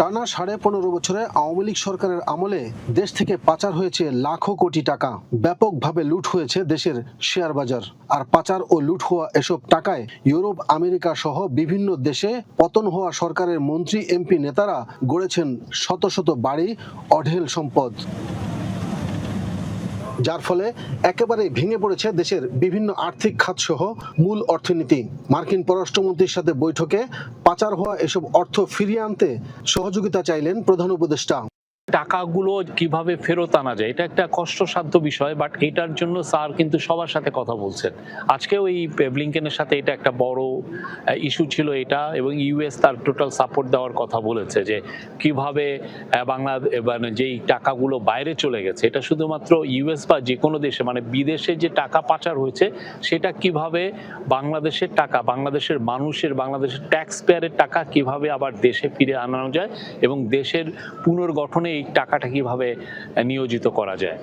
টানা সাড়ে পনেরো বছরে আওয়ামী লীগ সরকারের আমলে দেশ থেকে পাচার হয়েছে লাখো কোটি টাকা। ব্যাপকভাবে লুট হয়েছে দেশের শেয়ার বাজার। আর পাচার ও লুট হওয়া এসব টাকায় ইউরোপ, আমেরিকা সহ বিভিন্ন দেশে পতন হওয়া সরকারের মন্ত্রী, এমপি নেতারা গড়েছেন শত শত বাড়ি, অঢেল সম্পদ। যার ফলে একেবারে ভেঙে পড়েছে দেশের বিভিন্ন আর্থিক খাত সহ মূল অর্থনীতি। মার্কিন পররাষ্ট্রমন্ত্রীর সাথে বৈঠকে পাচার হওয়া এসব অর্থ ফিরিয়ে আনতে সহযোগিতা চাইলেন প্রধান উপদেষ্টা। টাকাগুলো কীভাবে ফেরত আনা যায়, এটা একটা কষ্টসাধ্য বিষয় বাট এটার জন্য স্যার কিন্তু সবার সাথে কথা বলছেন। আজকেও এই ব্লিংকেনের সাথে এটা একটা বড় ইস্যু ছিল এটা, এবং ইউএস তার টোটাল সাপোর্ট দেওয়ার কথা বলেছে যে কীভাবে বাংলা মানে যেই টাকাগুলো বাইরে চলে গেছে, এটা শুধুমাত্র ইউএস বা যে কোনো দেশে মানে বিদেশে যে টাকা পাচার হয়েছে, সেটা কীভাবে বাংলাদেশের টাকা, বাংলাদেশের মানুষের, বাংলাদেশের ট্যাক্স পেয়ারের টাকা কীভাবে আবার দেশে ফিরে আনানো যায়, এবং দেশের পুনর্গঠনে এই টাকাটা কীভাবে নিয়োজিত করা যায়?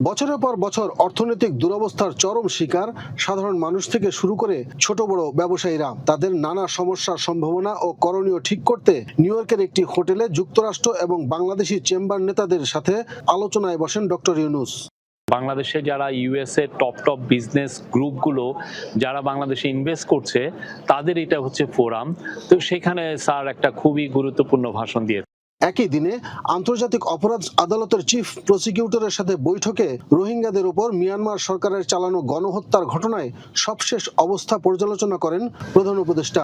বছরের পর বছর অর্থনৈতিক দুরবস্থার চরম শিকার সাধারণ মানুষ থেকে শুরু করে ছোট বড় ব্যবসায়ীরা। তাদের নানা সমস্যার সম্ভাবনা ও করণীয় ঠিক করতে নিউ ইয়র্কের একটি হোটেলে যুক্তরাষ্ট্র এবং বাংলাদেশি চেম্বার নেতাদের সাথে আলোচনায় বসেন ডক্টর ইউনুস। বাংলাদেশে যারা ইউএসএ টপ টপ বিজনেস গ্রুপগুলো যারা বাংলাদেশে ইনভেস্ট করছে তাদের এটা হচ্ছে ফোরাম। তো সেখানে স্যার একটা খুবই গুরুত্বপূর্ণ ভাষণ দিয়ে একই দিনে আন্তর্জাতিক অপরাধ আদালতের চিফ প্রসিকিউটরের সাথে বৈঠকে রোহিঙ্গাদের উপর মিয়ানমার সরকারের চালানো গণহত্যার ঘটনায় সবশেষ অবস্থা পর্যালোচনা করেন প্রধান উপদেষ্টা।